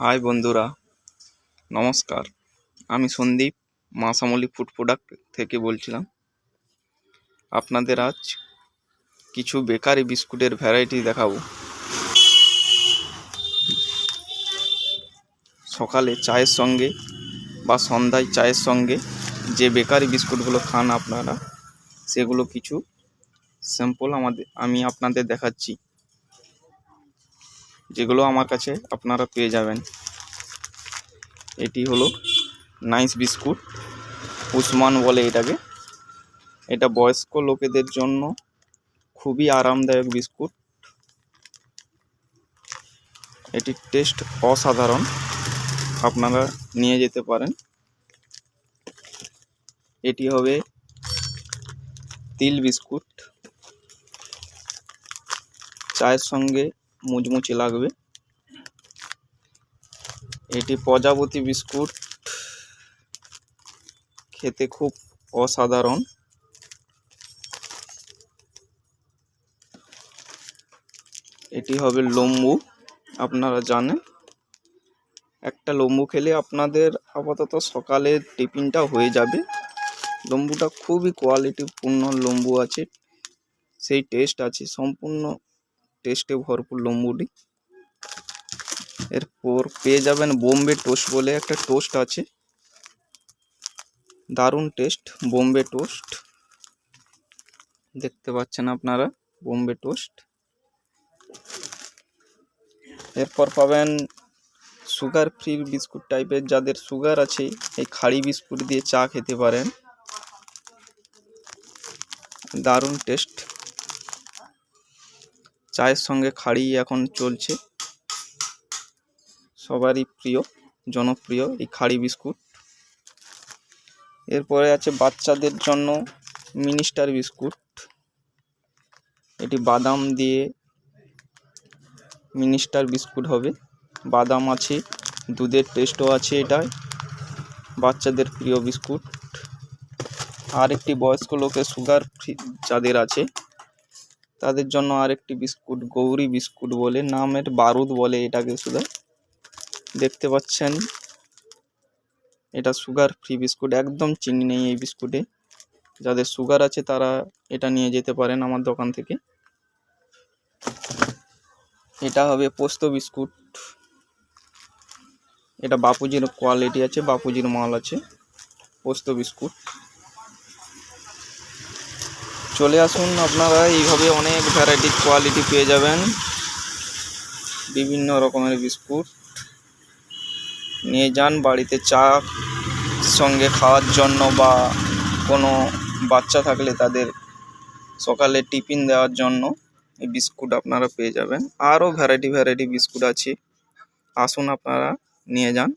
High বন্ধুরা, নমস্কার। আমি সন্দীপ, মাসামলি ফুড প্রোডাক্ট থেকে বলছিলাম। আপনাদের আজ কিছু বেকারি বিস্কুটের ভ্যারাইটি দেখাবো। সকালে চায়ের সঙ্গে বা সন্ধ্যায় চায়ের সঙ্গে যে বেকারি বিস্কুটগুলো খান আপনারা, সেগুলো কিছু স্যাম্পল আমাদের আমি আপনাদের দেখাচ্ছি। যেগুলো আমার কাছে আপনারা পেয়ে যাবেন। এটি হলো নাইস বিস্কুট। উসমান বলে এটাকে। এটা বয়স্ক লোকেদের জন্য খুবই আরামদায়ক বিস্কুট। এটির টেস্ট অসাধারণ। আপনারা নিয়ে যেতে পারেন। এটি হবে তিল বিস্কুট। চায়ের সঙ্গে মুচমুচে লাগবে। এটি প্রজাপতি বিস্কুট। খেতে খুব অসাধারণ। এটি হবে লম্বু। আপনারা জানেন, একটা লম্বু খেলে আপনাদের আপাতত সকালের টিফিনটা হয়ে যাবে। লম্বুটা খুবই কোয়ালিটিপূর্ণ লম্বু আছে। সেই টেস্ট আছে, সম্পূর্ণ টেস্টে ভরপুর লম্বুটি। এরপর পেয়ে যাবেন বোম্বে টোস্ট বলে একটা টোস্ট আছে। দারুণ টেস্ট, বোম্বে টোস্ট। দেখতে পাচ্ছেন আপনারা, বোম্বে টোস্ট। এরপর পাবেন সুগার ফ্রি বিস্কুট টাইপের, যাদের সুগার আছে, এই খাড়ি বিস্কুট দিয়ে চা খেতে পারেন। দারুণ টেস্ট। চায়ের সঙ্গে খাড়ি এখন চলছে। সবারই প্রিয়, জনপ্রিয় এই খাড়ি বিস্কুট। এরপরে আছে বাচ্চাদের জন্য মিনিস্টার বিস্কুট। এটি বাদাম দিয়ে মিনিস্টার বিস্কুট হবে। বাদাম আছে, দুধের টেস্টও আছে এটায়। বাচ্চাদের প্রিয় বিস্কুট। আর একটি বয়স্ক লোকের সুগার ফ্রি যাদের আছে। তাদের জন্য আরেকটি বিস্কুট, গৌরী বিস্কুট বলে, নামের বারুদ বলে এটাকে শুধু। দেখতে পাচ্ছেন, এটা সুগার ফ্রি বিস্কুট, একদম চিনি নেই এই বিস্কুটে। যাদের সুগার আছে তারা এটা নিয়ে যেতে পারেন আমার দোকান থেকে। এটা হবে পোস্ত বিস্কুট। এটা বাপুজির কোয়ালিটি আছে, বাপুজির মাল আছে, পোস্ত বিস্কুট। চলে আসুন আপনারা, এইভাবে অনেক ভ্যারাইটির কোয়ালিটি পেয়ে যাবেন। বিভিন্ন রকমের বিস্কুট। নিয়ে যান বাড়িতে চা, সঙ্গে খাওয়ার জন্য বা কোনো বাচ্চা থাকলে তাদের সকালে টিফিন দেওয়ার জন্য এই বিস্কুট আপনারা পেয়ে যাবেন। আরও ভ্যারাইটি ভ্যারাইটি বিস্কুট আছে। আসুন আপনারা, নিয়ে যান।